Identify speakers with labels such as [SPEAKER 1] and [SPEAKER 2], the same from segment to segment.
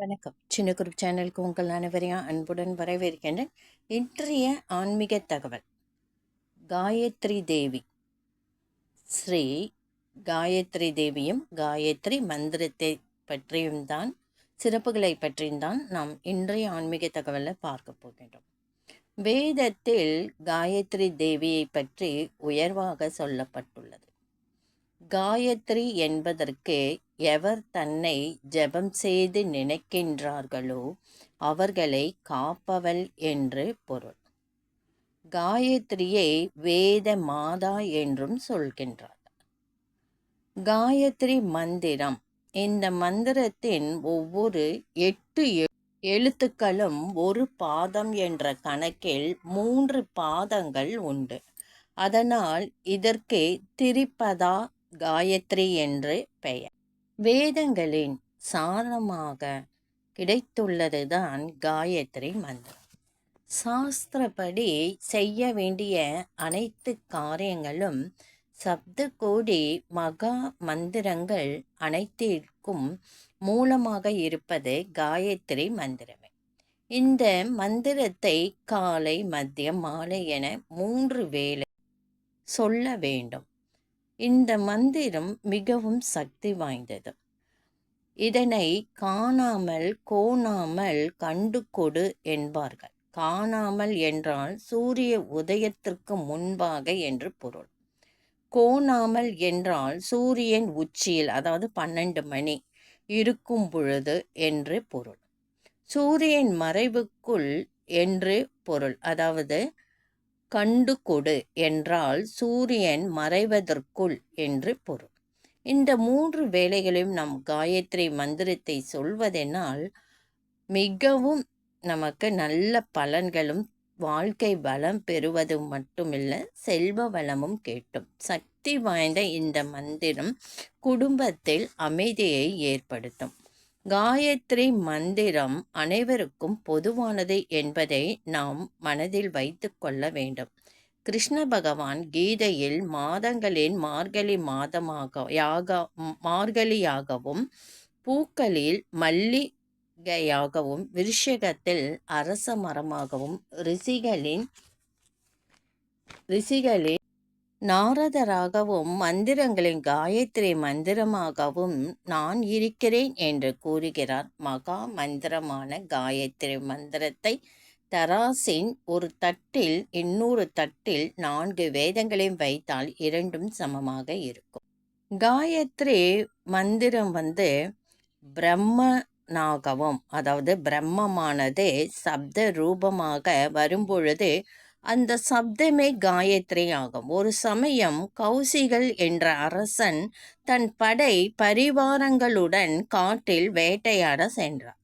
[SPEAKER 1] வணக்கம். சின்ன குரூப் சேனலுக்கு உங்கள் அனைவரையும் அன்புடன் வரவேற்கின்றேன். இன்றைய ஆன்மீக தகவல். காயத்ரி தேவி. ஸ்ரீ காயத்ரி தேவியும் காயத்ரி மந்திரத்தை பற்றியும் தான் சிறப்புகளை பற்றியும் தான் நாம் இன்றைய ஆன்மீக தகவலை பார்க்க போகின்றோம். வேதத்தில் காயத்ரி தேவியை பற்றி உயர்வாக சொல்லப்பட்டுள்ளது. காயத்ரி என்பதற்கு எவர் தன்னை ஜெபம் செய்து நினைக்கின்றார்களோ அவர்களை காப்பவள் என்று பொருள். காயத்ரியை வேத மாதா என்றும் சொல்கின்றார். காயத்ரி மந்திரம். இந்த மந்திரத்தின் ஒவ்வொரு எட்டு எழுத்துக்களும் ஒரு பாதம் என்ற கணக்கில் மூன்று பாதங்கள் உண்டு. அதனால் இதற்கு திரிப்பதா காயத்ரி என்று பெயர். வேதங்களின் சாரமாக கிடைத்துள்ளதுதான் காயத்ரி மந்திரம். சாஸ்திரப்படி செய்ய வேண்டிய அனைத்து காரியங்களும் சப்த கோடி மகா மந்திரங்கள் அனைத்திற்கும் மூலமாக இருப்பது காயத்ரி மந்திரமே. இந்த மந்திரத்தை காலை மதியம் மாலை என மூன்று வேளை சொல்ல வேண்டும். இந்த மந்திரம் மிகவும் சக்தி வாய்ந்தது. இதனை காணாமல் கோணாமல் கண்டு கொடு என்பார்கள். காணாமல் என்றால் சூரிய உதயத்திற்கு முன்பாக என்று பொருள். கோணாமல் என்றால் சூரியன் உச்சியில் அதாவது பன்னெண்டு மணி இருக்கும் பொழுது என்று பொருள். சூரியன் மறைவுக்குள் என்று பொருள். அதாவது கண்டு கொடு என்றால் சூரியன் மறைவதற்குள் என்று பொருள். இந்த மூன்று வேலைகளையும் நம் காயத்ரி மந்திரத்தை சொல்வதெனால் மிகவும் நமக்கு நல்ல பலன்களும் வாழ்க்கை வளம் பெறுவது மட்டுமில்லை செல்வ வளமும் கேட்டும். சக்தி வாய்ந்த இந்த மந்திரம் குடும்பத்தில் அமைதியை ஏற்படுத்தும். காயத்ரி மந்திரம் அனைவருக்கும் பொதுவானது என்பதை நாம் மனதில் வைத்து கொள்ள வேண்டும். கிருஷ்ண பகவான் கீதையில் மாதங்களின் மார்கழி மாதமாக யாக மார்கழியாகவும் பூக்களில் மல்லிகையாகவும் விருஷகத்தில் அரச மரமாகவும் ரிஷிகளின் ரிஷிகளின் நாரதராகவும் மந்திரங்களின் காயத்ரி மந்திரமாகவும் நான் இருக்கிறேன் என்று கூறுகிறார். மகா மந்திரமான காயத்ரி மந்திரத்தை தராசின் ஒரு தட்டில் இன்னொரு தட்டில் நான்கு வேதங்களையும் வைத்தால் இரண்டும் சமமாக இருக்கும். காயத்ரி மந்திரம் வந்து பிரம்மனாகவும் அதாவது பிரம்மமானது சப்த ரூபமாக வரும்பொழுது அந்த சப்தமே காயத்ரி ஆகும் ஒரு சமயம் கௌசிகள் என்ற அரசன் தன் படை பரிவாரங்களுடன் காட்டில் வேட்டையாட சென்றார்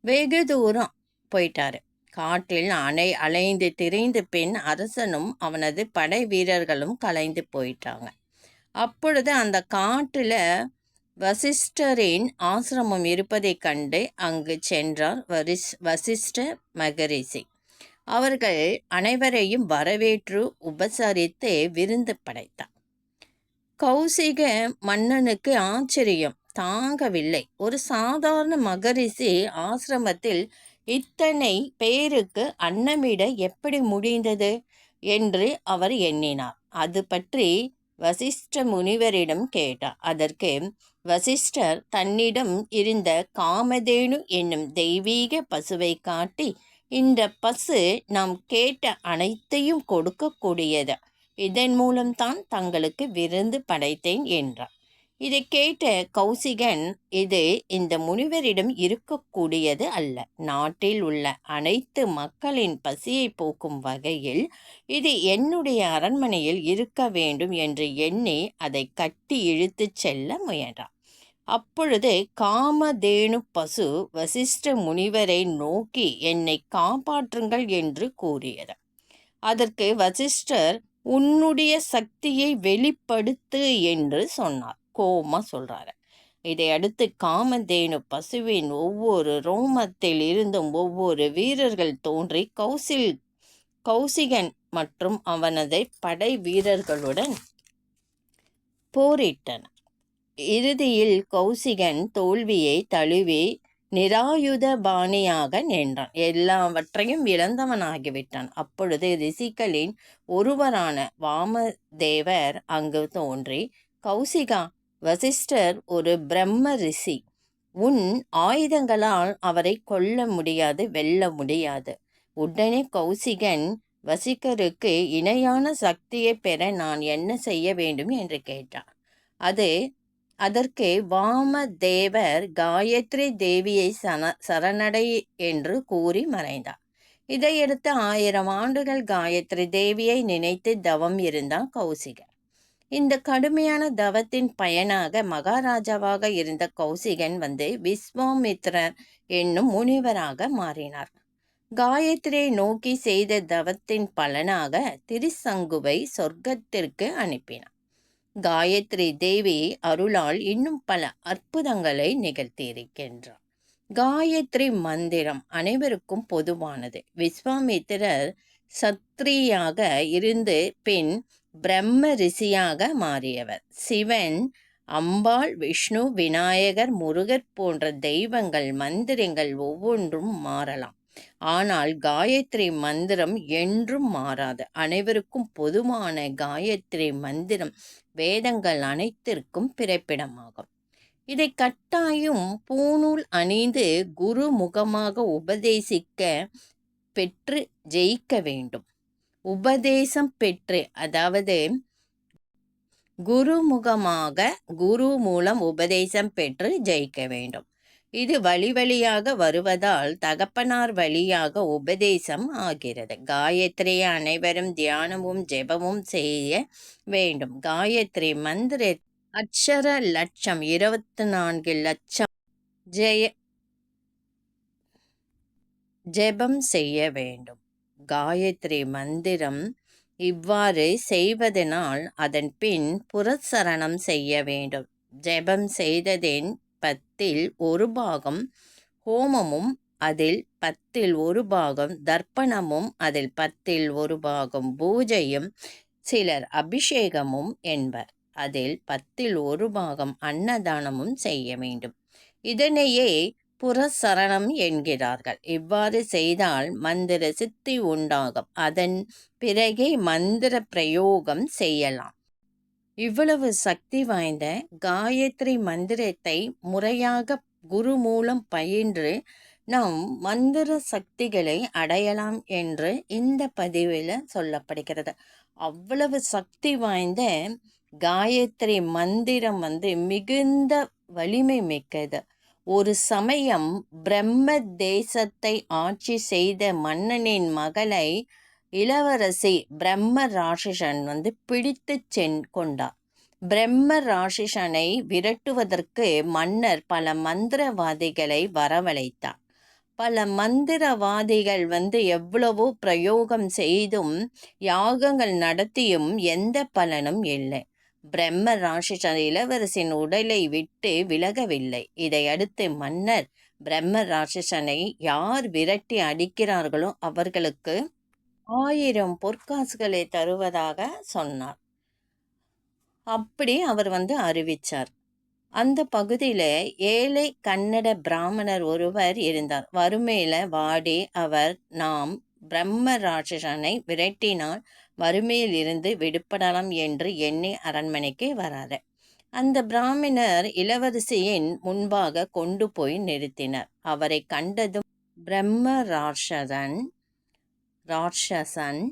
[SPEAKER 1] வெகு தூரம் போயிட்டாரு. காட்டில் அணை அலைந்து திரிந்து பின் அரசனும் அவனது படை வீரர்களும் கலைந்து போயிட்டாங்க. அப்பொழுது அந்த காட்டில் வசிஷ்டரின் ஆசிரமம் இருப்பதைக் கண்டு அங்கு சென்றார் வரிஷ் வசிஷ்ட மகரிஷி. அவர்கள் அனைவரையும் வரவேற்று உபசரித்து விருந்து படைத்தார். கௌசிக மன்னனுக்கு ஆச்சரியம். தாங்கவில்லை. ஒரு சாதாரண மகரிஷி ஆசிரமத்தில் இத்தனை பேருக்கு அன்னமிட எப்படி முடிந்தது என்று அவர் எண்ணினார். அது பற்றி வசிஷ்ட முனிவரிடம் கேட்டார். அதற்கு வசிஷ்டர் தன்னிடம் இருந்த காமதேனு என்னும் தெய்வீக பசுவை காட்டி இந்த பசு நாம் கேட்ட அனைத்தையும் கொடுக்கக்கூடியது. இதன் மூலம்தான் தங்களுக்கு விருந்து படைத்தேன் என்றார். இதை கேட்ட கௌசிகன் இது இந்த முனிவரிடம் இருக்கக்கூடியது அல்ல. நாட்டில் உள்ள அனைத்து மக்களின் பசியை போக்கும் வகையில் இது என்னுடைய அரண்மனையில் இருக்க வேண்டும் என்று எண்ணி அதை கட்டி இழுத்துச் செல்ல முயன்றார். அப்பொழுது காமதேனு பசு வசிஷ்ட முனிவரை நோக்கி என்னை காப்பாற்றுங்கள் என்று கூறியது. அதற்கு வசிஷ்டர் உன்னுடைய சக்தியை வெளிப்படுத்து என்று சொன்னார். கோமா சொல்றாரு. இதை அடுத்து காமதேனு பசுவின் ஒவ்வொரு ரோமத்தில் இருந்தும் ஒவ்வொரு வீரர்கள் தோன்றி கௌசில் கௌசிகன் மற்றும் அவனது படை வீரர்களுடன் போரிட்டனர். இறுதியில் கௌசிகன் தோல்வியை தழுவி நிராயுத பாணியாக நின்றான். எல்லாவற்றையும் இழந்தவனாகிவிட்டான். அப்பொழுது ரிஷிகளின் ஒருவரான வாமதேவர் அங்கு தோன்றி கௌசிகா வசிஷ்டர் ஒரு பிரம்ம ரிஷி. உன் ஆயுதங்களால் அவரை கொல்ல முடியாது வெல்ல முடியாது. உடனே கௌசிகன் வசிக்கருக்கு இணையான சக்தியை பெற நான் என்ன செய்ய வேண்டும்? என்று கேட்டார். அது அதற்கு வாமதேவர் காயத்ரி தேவியை சன சரணடை என்று கூறி மறைந்தார். இதையடுத்து ஆயிரம் ஆண்டுகள் காயத்ரி தேவியை நினைத்து தவம் இருந்தான் கௌசிகன். இந்த கடுமையான தவத்தின் பயனாக மகாராஜாவாக இருந்த கௌசிகன் வந்து விஸ்வாமித்ரர் என்னும் முனிவராக மாறினார். காயத்ரியை நோக்கி செய்த தவத்தின் பலனாக திரிசங்குவை சொர்க்கத்திற்கு அனுப்பினார். காயத்ரி தேவி அருளால் இன்னும் பல அற்புதங்களை நிகழ்த்தியிருக்கின்றார். காயத்ரி மந்திரம் அனைவருக்கும் பொதுவானது. விஸ்வாமித்திரர் சத்ரியாக இருந்து பின் பிரம்ம ரிஷியாக மாறியவர். சிவன் அம்பாள் விஷ்ணு விநாயகர் முருகர் போன்ற தெய்வங்கள் மந்திரங்கள் ஒவ்வொன்றும் மாறலாம். ஆனால் காயத்ரி மந்திரம் என்றும் மாறாது. அனைவருக்கும் பொதுவான காயத்ரி மந்திரம் வேதங்கள் அனைத்திற்கும் பிறப்பிடமாகும். இதை கட்டாயம் பூநூல் அணிந்து குரு முகமாக உபதேசிக்க பெற்று ஜெயிக்க வேண்டும். உபதேசம் பெற்று அதாவது குருமுகமாக குரு மூலம் உபதேசம் பெற்று ஜெயிக்க வேண்டும். இது வழி வழியாக வருவதால் தகப்பனார் வழியாக உபதேசம் ஆகிறது. காயத்ரியை அனைவரும் தியானமும் ஜெபமும் செய்ய வேண்டும். காயத்ரி மந்திர அக்ஷர லட்சம் இருபத்தி நான்கு லட்சம் ஜெய ஜெபம் செய்ய வேண்டும். காயத்ரி மந்திரம் இவ்வாறு செய்வதனால் அதன் பின் புரசரணம் செய்ய வேண்டும். ஜெபம் செய்ததின் பத்தில் ஒரு பாகம் ஹோமமும் அதில் பத்தில் ஒரு பாகம் தர்ப்பணமும் அதில் பத்தில் ஒரு பாகம் பூஜையும் சிலர் அபிஷேகமும் என்பர். அதில் பத்தில் ஒரு பாகம் அன்னதானமும் செய்ய வேண்டும். இதனையே புறசரணம் என்கிறார்கள். இவ்வாறு செய்தால் மந்திர சித்தி உண்டாகும். அதன் பிறகே மந்திர பிரயோகம் செய்யலாம். இவ்வளவு சக்தி வாய்ந்த காயத்ரி மந்திரத்தை முறையாக குரு மூலம் பயின்று நாம் மந்திர சக்திகளை அடையலாம் என்று இந்த பதிவில் சொல்லப்படுகிறது. அவ்வளவு சக்தி வாய்ந்த காயத்ரி மந்திரம் வந்து மிகுந்த வலிமை மிக்கது. ஒரு சமயம் பிரம்ம தேசத்தை ஆட்சி செய்த மன்னனின் மகளை இளவரசி பிரம்ம ராஷிஷன் வந்து பிடித்து சென் கொண்டார் பிரம்ம ராஷிஷனை விரட்டுவதற்கு மன்னர் பல மந்திரவாதிகளை வரவழைத்தார். பல மந்திரவாதிகள் வந்து எவ்வளவோ பிரயோகம் செய்தும் யாகங்கள் நடத்தியும் எந்த பலனும் இல்லை. பிரம்ம ராஷிஷன் இளவரசின் உடலை விட்டு விலகவில்லை. இதையடுத்து மன்னர் பிரம்ம ராட்சசனை யார் விரட்டி அடிக்கிறார்களோ அவர்களுக்கு ஆயிரம் பொற்காசுகளை தருவதாக சொன்னார். அப்படி அவர் வந்து அறிவித்தார் அந்த பகுதியில் ஏழை கன்னட பிராமணர் ஒருவர் இருந்தார். வறுமையில் வாடி அவர் நாம் பிரம்ம ராட்சசனை விரட்டினால் வறுமையில் இருந்து விடுபடலாம் என்று எண்ணி அரண்மனைக்கு வராரு. அந்த பிராமணர் இளவரசியின் முன்பாக கொண்டு போய் நிறுத்தினர். அவரை கண்டதும் பிரம்ம ராட்சதன் ராட்சசன்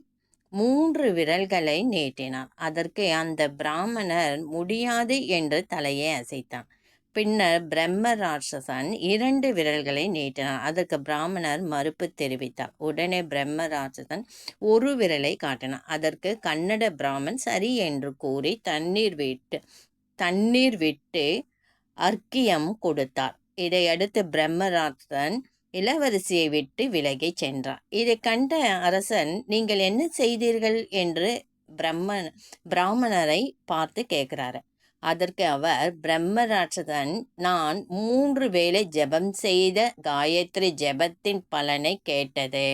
[SPEAKER 1] மூன்று விரல்களை நீட்டினான். அதற்கு அந்த பிராமணர் முடியாது என்று தலையை அசைத்தான். பின்னர் பிரம்ம ராட்சசன் இரண்டு விரல்களை நீட்டினான். அதற்கு பிராமணர் மறுப்பு தெரிவித்தார். உடனே பிரம்ம ராட்சசன் ஒரு விரலை காட்டினான். அதற்கு கன்னட பிராமன் சரி என்று கூறி தண்ணீர் விட்டு தண்ணீர் விட்டு அர்க்கியம் கொடுத்தார். இதையடுத்து பிரம்மராட்சன் இளவரசியை விட்டு விலகிச் சென்றார். இதை கண்ட அரசன் நீங்கள் என்ன செய்தீர்கள்? என்று பிரம்மன் பிராமணரை பார்த்து கேட்கிறாரு. அதற்கு அவர் பிரம்மராட்சதன் நான் மூன்று வேளை ஜெபம் செய்த காயத்ரி ஜெபத்தின் பலனை கேட்டது.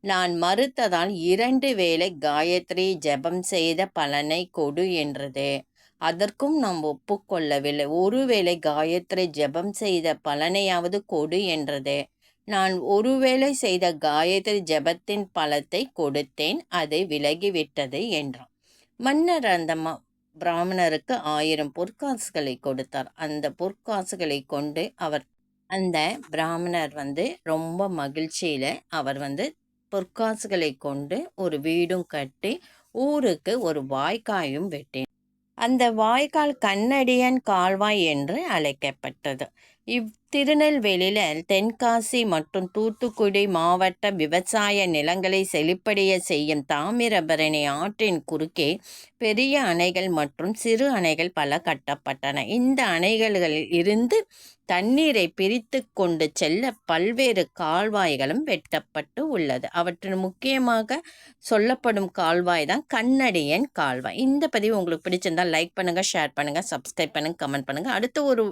[SPEAKER 1] நான் மறுத்ததால் இரண்டு வேளை காயத்ரி ஜெபம் செய்த பலனை கொடு என்றது. அதற்கும் நாம் ஒப்புக்கொள்ளவில்லை. ஒருவேளை காயத்ரி ஜெபம் செய்த பலனையாவது கொடு என்றது. நான் ஒருவேளை செய்த காயத்ரி ஜெபத்தின் பலத்தை கொடுத்தேன் அது விலகிவிட்டது என்றான். மன்னர் அந்த ம பிராமணருக்கு ஆயிரம் பொற்காசுகளை கொடுத்தார். அந்த பொற்காசுகளை கொண்டு அவர் அந்த பிராமணர் வந்து ரொம்ப மகிழ்ச்சியில் அவர் வந்து பொற்காசுகளை கொண்டு ஒரு வீடும் கட்டி ஊருக்கு ஒரு வாய்க்காயும் வெட்டினார். அந்த வாய்க்கால் கண்ணடியன் கால்வாய் என்று அழைக்கப்பட்டது. இவ் திருநெல்வேலியில் தென்காசி மற்றும் தூத்துக்குடி மாவட்ட விவசாய நிலங்களை செழிப்படைய செய்யும் தாமிரபரணி ஆற்றின் குறுக்கே பெரிய அணைகள் மற்றும் சிறு அணைகள் பல கட்டப்பட்டன. இந்த அணைகளில் இருந்து தண்ணீரை பிரித்து கொண்டு செல்ல பல்வேறு கால்வாய்களும் வெட்டப்பட்டு உள்ளது. அவற்றின் முக்கியமாக சொல்லப்படும் கால்வாய் தான் கண்ணடியன் கால்வாய். இந்த பதிவு உங்களுக்கு பிடிச்சிருந்தால் லைக் பண்ணுங்கள் ஷேர் பண்ணுங்கள் சப்ஸ்கிரைப் பண்ணுங்கள் கமெண்ட் பண்ணுங்கள் அடுத்த ஒரு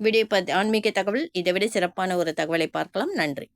[SPEAKER 1] வீடியோ பதி ஆன்மீக தகவல் இதை விட சிறப்பான ஒரு தகவலை பார்க்கலாம். நன்றி.